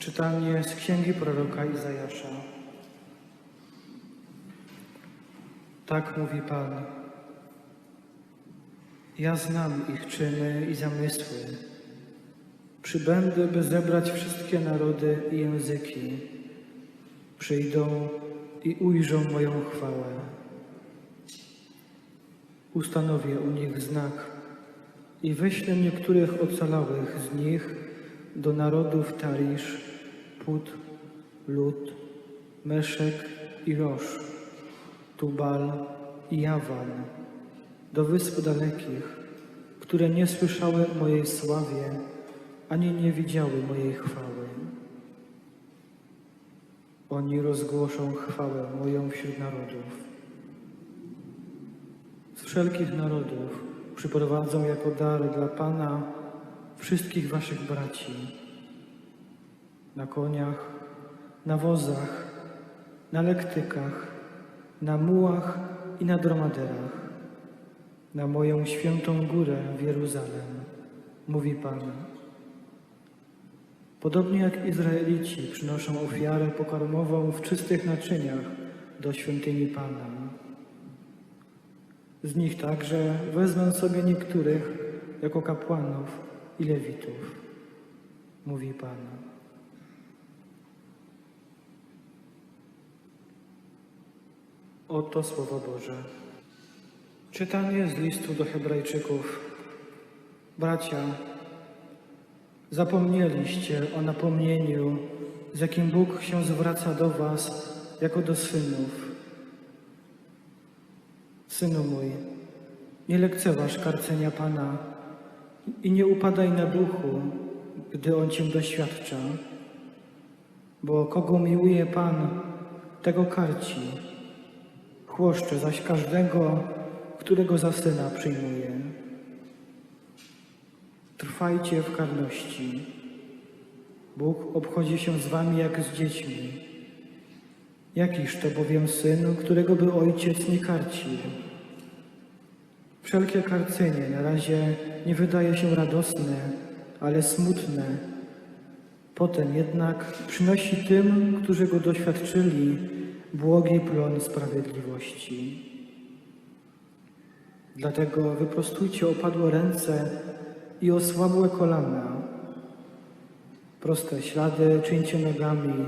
Czytanie z księgi proroka Izajasza. Tak mówi Pan. Ja znam ich czyny i zamysły. Przybędę, by zebrać wszystkie narody i języki. Przyjdą i ujrzą moją chwałę. Ustanowię u nich znak i wyślę niektórych ocalałych z nich do narodów Tarisz, Put, Lud, Meszek i Rosz, Tubal i Jawan, do wysp dalekich, które nie słyszały mojej sławie, ani nie widziały mojej chwały. Oni rozgłoszą chwałę moją wśród narodów. Z wszelkich narodów przyprowadzą jako dar dla Pana wszystkich waszych braci. Na koniach, na wozach, na lektykach, na mułach i na dromaderach, na moją świętą górę w Jeruzalem, mówi Pan. Podobnie jak Izraelici przynoszą ofiarę pokarmową w czystych naczyniach do świątyni Pana. Z nich także wezmę sobie niektórych jako kapłanów i lewitów, mówi Pan. Oto Słowo Boże. Czytanie z listu do Hebrajczyków. Bracia, zapomnieliście o napomnieniu, z jakim Bóg się zwraca do Was jako do synów. Synu mój, nie lekceważ karcenia Pana i nie upadaj na duchu, gdy On Cię doświadcza, bo kogo miłuje Pan, tego karci. Chłoszcze zaś każdego, którego za syna przyjmuje. Trwajcie w karności. Bóg obchodzi się z wami jak z dziećmi. Jakiż to bowiem syn, którego by ojciec nie karcił? Wszelkie karcenie na razie nie wydaje się radosne, ale smutne. Potem jednak przynosi tym, którzy go doświadczyli, błogi plon sprawiedliwości. Dlatego wyprostujcie opadłe ręce i osłabłe kolana. Proste ślady czyńcie nogami,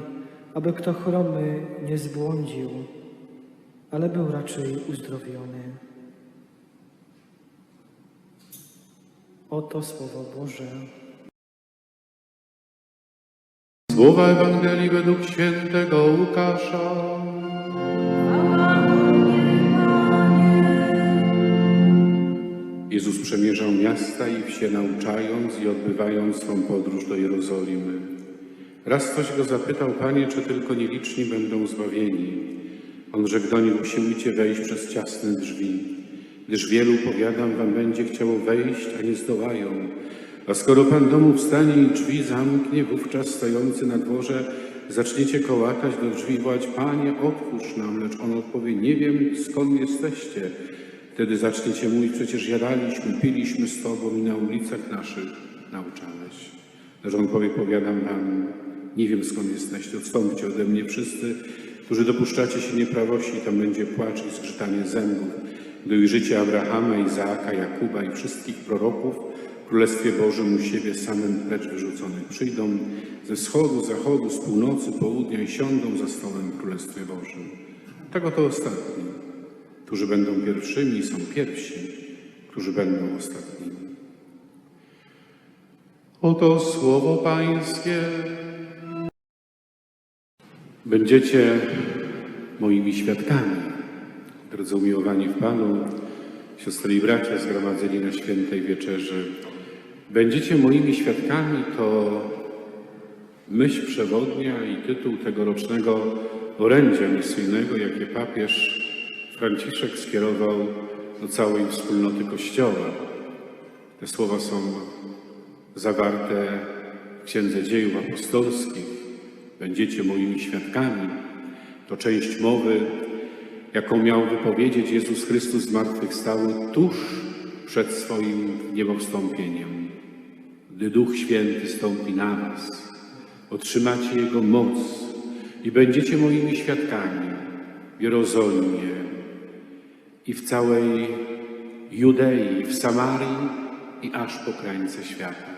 aby kto chromy nie zbłądził, ale był raczej uzdrowiony. Oto Słowo Boże. Słowa Ewangelii według świętego Łukasza. Jezus przemierzał miasta i wsie, nauczając i odbywając swą podróż do Jerozolimy. Raz ktoś go zapytał, Panie, czy tylko nieliczni będą zbawieni? On rzekł do nich, usiłujcie wejść przez ciasne drzwi, gdyż wielu, powiadam wam, będzie chciało wejść, a nie zdołają. A skoro Pan domu wstanie i drzwi zamknie, wówczas stojący na dworze zaczniecie kołatać do drzwi, wołać, Panie, otwórz nam, lecz on odpowie, nie wiem, skąd jesteście. Wtedy zaczniecie mówić, przecież jadaliśmy, piliśmy z Tobą i na ulicach naszych nauczałeś. Lecz on powie, powiadam Wam, nie wiem skąd jesteście, odstąpcie ode mnie wszyscy, którzy dopuszczacie się nieprawości, tam będzie płacz i zgrzytanie zębów, gdy ujrzycie Abrahama, Izaaka, Jakuba i wszystkich proroków w Królestwie Bożym u siebie samym precz wyrzuconych. Przyjdą ze wschodu, zachodu, z północy, południa i siądą za stołem w Królestwie Bożym. Tego to ostatni, którzy będą pierwszymi, są pierwsi, którzy będą ostatnimi. Oto słowo Pańskie. Będziecie moimi świadkami. Drodzy umiłowani w Panu, siostry i bracia zgromadzeni na świętej wieczerzy. Będziecie moimi świadkami to myśl przewodnia i tytuł tegorocznego orędzia misyjnego, jakie papież Franciszek skierował do całej wspólnoty Kościoła. Te słowa są zawarte w Księdze Dziejów Apostolskich. Będziecie moimi świadkami. To część mowy, jaką miał wypowiedzieć Jezus Chrystus zmartwychwstały tuż przed swoim niebowstąpieniem. Gdy Duch Święty stąpi na was, otrzymacie Jego moc i będziecie moimi świadkami w Jerozolimie i w całej Judei, w Samarii i aż po krańce świata.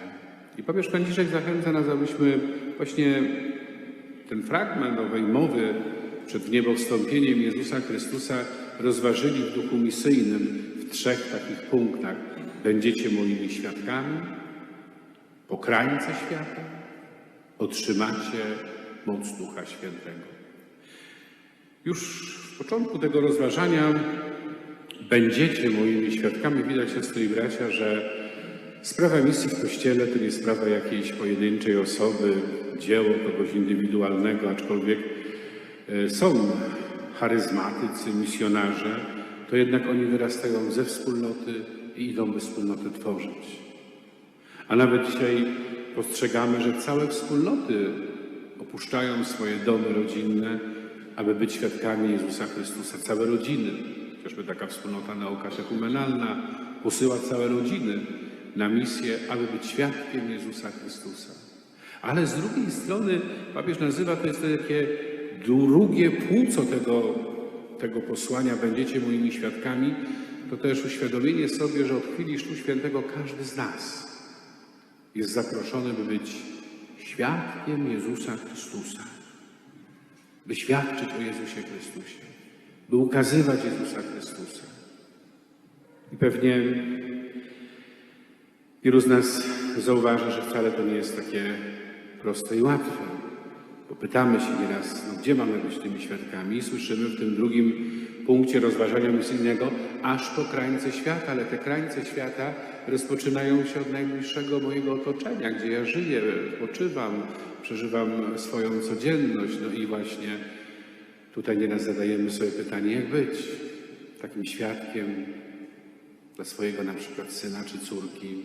I papież Franciszek zachęca nas, abyśmy właśnie ten fragment owej mowy przed wniebowstąpieniem Jezusa Chrystusa rozważyli w duchu misyjnym w trzech takich punktach. Będziecie moimi świadkami, po krańce świata otrzymacie moc Ducha Świętego. Już w początku tego rozważania będziecie moimi świadkami. Widać, siostry i bracia, że sprawa misji w Kościele to nie sprawa jakiejś pojedynczej osoby, dzieło kogoś indywidualnego, aczkolwiek e, są charyzmatycy, misjonarze, to jednak oni wyrastają ze wspólnoty i idą by wspólnotę tworzyć. A nawet dzisiaj postrzegamy, że całe wspólnoty opuszczają swoje domy rodzinne, aby być świadkami Jezusa Chrystusa. Całe rodziny, chociażby taka wspólnota nauka tekumenalna, posyła całe rodziny na misję, aby być świadkiem Jezusa Chrystusa. Ale z drugiej strony papież nazywa to jest takie drugie płuco tego, tego posłania, będziecie moimi świadkami, to też uświadomienie sobie, że od chwili Chrztu Świętego każdy z nas jest zaproszony, by być świadkiem Jezusa Chrystusa, by świadczyć o Jezusie Chrystusie, by ukazywać Jezusa Chrystusa. I pewnie wielu z nas zauważy, że wcale to nie jest takie proste i łatwe, bo pytamy się nieraz, no gdzie mamy być tymi świadkami? I słyszymy w tym drugim punkcie rozważania misyjnego, aż po krańce świata, ale te krańce świata rozpoczynają się od najbliższego mojego otoczenia, gdzie ja żyję, odpoczywam, przeżywam swoją codzienność. No i właśnie tutaj nieraz zadajemy sobie pytanie, jak być takim świadkiem dla swojego na przykład syna czy córki.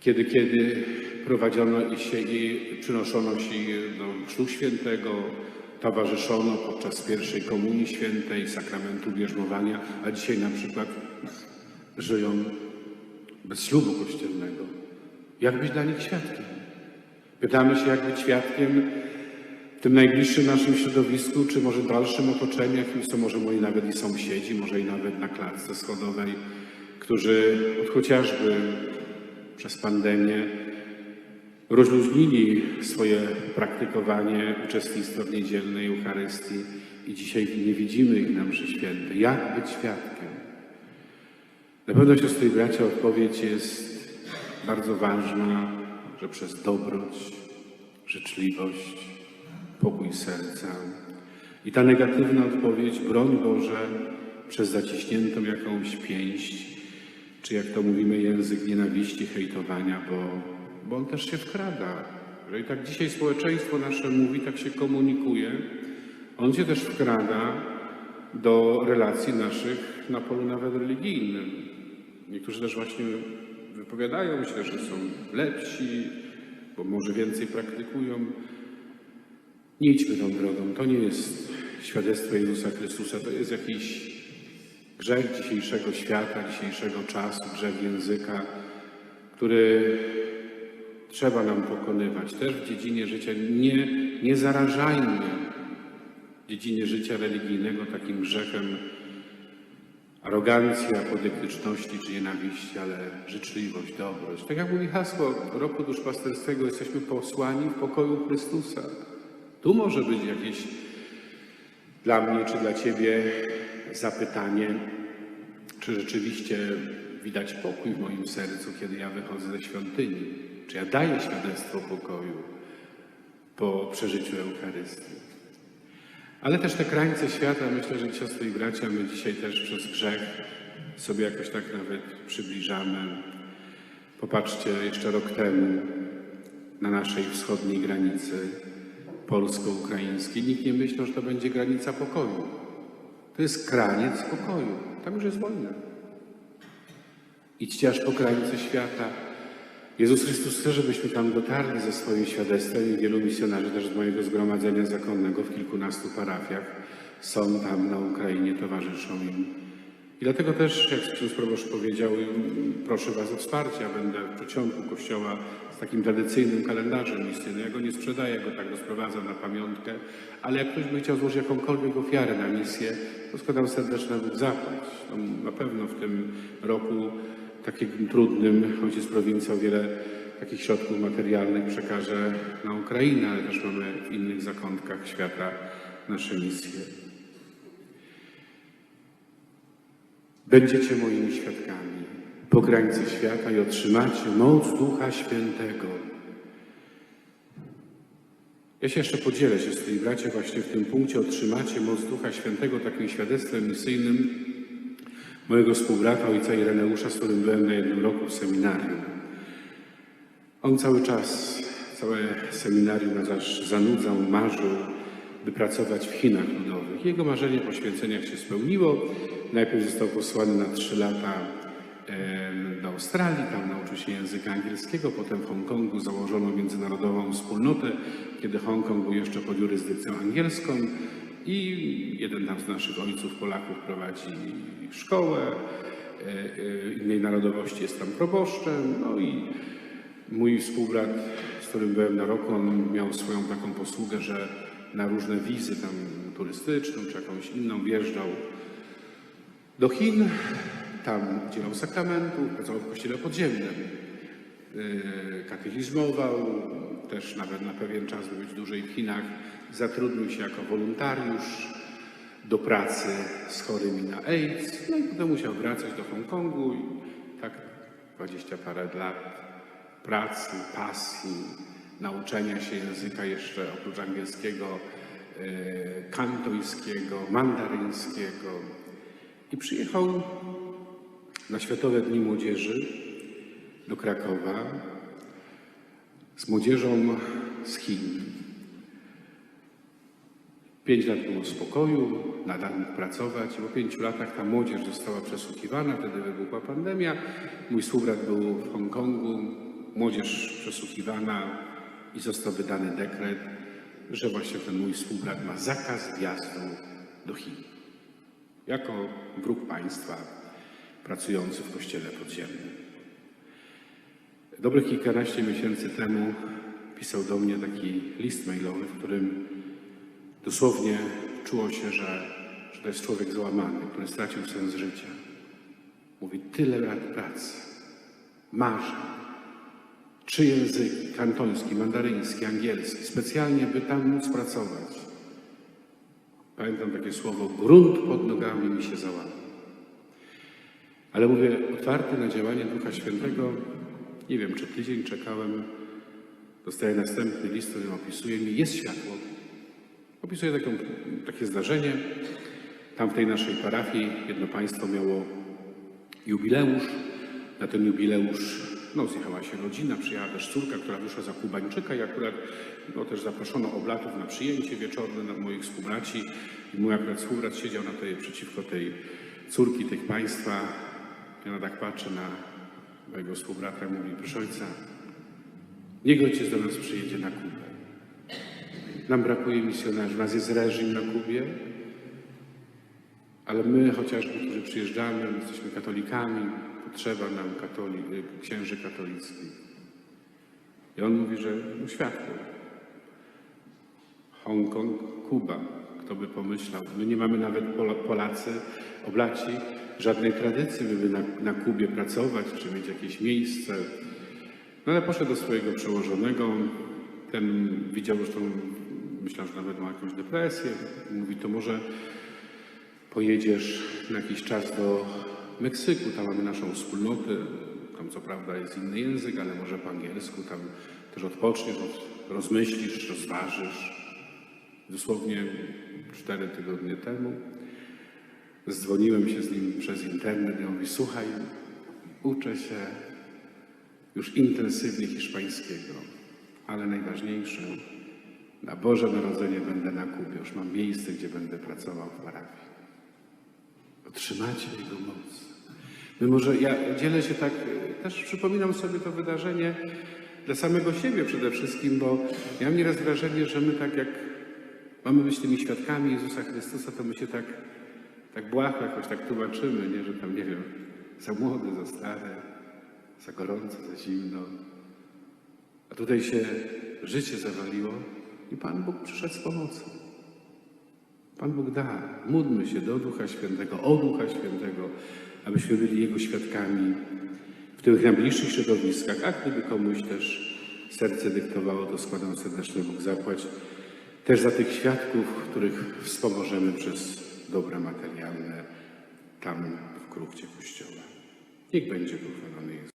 Kiedy, kiedy prowadzono się i przynoszono się do Chrztu Świętego, towarzyszono podczas pierwszej Komunii Świętej, sakramentu bierzmowania, a dzisiaj na przykład żyją bez ślubu kościelnego. Jak być dla nich świadkiem? Pytamy się, jak być świadkiem tym najbliższym naszym środowisku, czy może dalszym otoczeniu, jakim są może moi nawet i sąsiedzi, może i nawet na klatce schodowej, którzy od chociażby przez pandemię rozluźnili swoje praktykowanie uczestnictwa w niedzielnej Eucharystii i dzisiaj nie widzimy ich na mszy świętej. Jak być świadkiem? Na pewno, siostry i bracia, odpowiedź jest bardzo ważna, że przez dobroć, życzliwość, pokój serca. I ta negatywna odpowiedź, broń Boże, przez zaciśniętą jakąś pięść, czy jak to mówimy, język nienawiści, hejtowania, bo, bo on też się wkrada. Jeżeli tak dzisiaj społeczeństwo nasze mówi, tak się komunikuje, on się też wkrada do relacji naszych na polu nawet religijnym. Niektórzy też właśnie wypowiadają się, że są lepsi, bo może więcej praktykują. Nie idźmy tą drogą. To nie jest świadectwo Jezusa Chrystusa, to jest jakiś grzech dzisiejszego świata, dzisiejszego czasu, grzech języka, który trzeba nam pokonywać. Też w dziedzinie życia nie, nie zarażajmy w dziedzinie życia religijnego takim grzechem arogancji, apodyktyczności czy nienawiści, ale życzliwość, dobroć. Tak jak mówi hasło roku duszpasterstwego, jesteśmy posłani w pokoju Chrystusa. Tu może być jakieś dla mnie czy dla Ciebie zapytanie, czy rzeczywiście widać pokój w moim sercu, kiedy ja wychodzę ze świątyni? Czy ja daję świadectwo pokoju po przeżyciu Eucharystii? Ale też te krańce świata, myślę, że siostry i bracia, my dzisiaj też przez grzech sobie jakoś tak nawet przybliżamy. Popatrzcie, jeszcze rok temu na naszej wschodniej granicy polsko-ukraińskiej nikt nie myślał, że to będzie granica pokoju. To jest kraniec pokoju. Tam już jest wojna. Idźcie aż po krańce świata. Jezus Chrystus chce, żebyśmy tam dotarli ze swoim świadectwem i wielu misjonarzy też z mojego zgromadzenia zakonnego w kilkunastu parafiach są tam na Ukrainie, towarzyszą im. I dlatego też, jak ksiądz proboszcz powiedział, proszę Was o wsparcie. Ja będę w przeciągu kościoła z takim tradycyjnym kalendarzem misyjnym. Ja go nie sprzedaję, go tak go sprowadzam na pamiątkę, ale jak ktoś by chciał złożyć jakąkolwiek ofiarę na misję, to składam serdeczne Bóg zapłać. No, na pewno w tym roku takim trudnym, ojciec prowincja o wiele takich środków materialnych przekaże na Ukrainę, ale też mamy w innych zakątkach świata nasze misje. Będziecie moimi świadkami po granicy świata i otrzymacie moc Ducha Świętego. Ja się jeszcze podzielę się z tymi bracia właśnie w tym punkcie. Otrzymacie moc Ducha Świętego takim świadectwem misyjnym mojego współbrata, ojca Ireneusza, z którym byłem na jednym roku w seminarium. On cały czas, całe seminarium nas zanudzał, marzył, by pracować w Chinach Ludowych. Jego marzenie poświęcenia się spełniło. Najpierw został posłany na trzy lata em, do Australii, tam nauczył się języka angielskiego, potem w Hongkongu założono międzynarodową wspólnotę, kiedy Hongkong był jeszcze pod jurysdykcją angielską i jeden tam z naszych ojców Polaków prowadzi szkołę, e, e, innej narodowości jest tam proboszczem, no i Mój współbrat, z którym byłem na roku, on miał swoją taką posługę, że na różne wizy tam turystyczną czy jakąś inną wjeżdżał do Chin, tam udzielał sakramentów, pracował w kościele podziemnym, yy, katechizmował, też nawet na pewien czas, by być dłużej w Chinach, zatrudnił się jako wolontariusz do pracy z chorymi na AIDS, no i potem musiał wracać do Hongkongu i tak dwadzieścia parę lat pracy, pasji, nauczenia się języka jeszcze oprócz angielskiego, e, kantońskiego, mandaryńskiego. I przyjechał na Światowe Dni Młodzieży do Krakowa z młodzieżą z Chin. Pięć lat było spokoju, nadal mógł pracować. Po pięciu latach ta młodzież została przesłuchiwana, wtedy wybuchła pandemia. Mój współbrat był w Hongkongu, młodzież przesłuchiwana i został wydany dekret, że właśnie ten mój współbrat ma zakaz wjazdu do Chin. Jako wróg państwa pracujący w kościele podziemnym. Dobrych kilkanaście miesięcy temu pisał do mnie taki list mailowy, w którym dosłownie czuło się, że, że to jest człowiek załamany, który stracił sens życia. Mówi, tyle lat pracy, marzeń, trzy języki, kantoński, mandaryński, angielski, specjalnie, by tam móc pracować. Pamiętam takie słowo, grunt pod nogami mi się załamał. Ale mówię, otwarty na działanie Ducha Świętego, nie wiem, czy tydzień czekałem, dostaję następny list, w którym opisuje mi, jest światło. Opisuje taką, takie zdarzenie. Tam w tej naszej parafii jedno państwo miało jubileusz. Na ten jubileusz no, zjechała się rodzina, przyjechała też córka, która wyszła za Kubańczyka i akurat no, też zaproszono oblatów na przyjęcie wieczorne na moich współbraci. I mój akurat współbrat siedział na tej, przeciwko tej córki tych państwa. Ja na tak patrzę na mojego współbrata i mówi, proszę ojca, niech ojciec do nas przyjedzie na Kubę. Nam brakuje misjonarzy, nas jest reżim na Kubie, ale my chociażby, którzy przyjeżdżamy, my jesteśmy katolikami, potrzeba nam katoli, y, księży katolickich. I on mówi, że no światło. Hongkong, Kuba. Kto by pomyślał? My nie mamy nawet Pola- Polacy, oblaci, żadnej tradycji, by na, na Kubie pracować, czy mieć jakieś miejsce. No ale poszedł do swojego przełożonego. Ten widział zresztą, myślał, że nawet ma jakąś depresję. Mówi, to może pojedziesz na jakiś czas do Meksyku, tam mamy naszą wspólnotę, tam co prawda jest inny język, ale może po angielsku, tam też odpoczniesz, od- rozmyślisz, rozważysz. Dosłownie cztery tygodnie temu zdzwoniłem się z nim przez internet i on mówi, słuchaj, uczę się już intensywnie hiszpańskiego, ale najważniejsze, na Boże Narodzenie będę na Kubie, już mam miejsce, gdzie będę pracował w parafii. Otrzymacie Jego moc. Mimo, że ja dzielę się tak, też przypominam sobie to wydarzenie dla samego siebie przede wszystkim, bo mam nieraz wrażenie, że my tak jak mamy być tymi świadkami Jezusa Chrystusa, to my się tak tak błaho jakoś tak tłumaczymy, nie, że tam, nie wiem, za młode, za stare, za gorąco, za zimno. A tutaj się życie zawaliło i Pan Bóg przyszedł z pomocą. Pan Bóg da. Módlmy się do Ducha Świętego, o Ducha Świętego, abyśmy byli Jego świadkami w tych najbliższych środowiskach. A gdyby komuś też serce dyktowało, to składam serdeczny Bóg zapłać też za tych świadków, których wspomożemy przez dobra materialne tam w kruchcie Kościoła. Niech będzie pochwalony Jezus.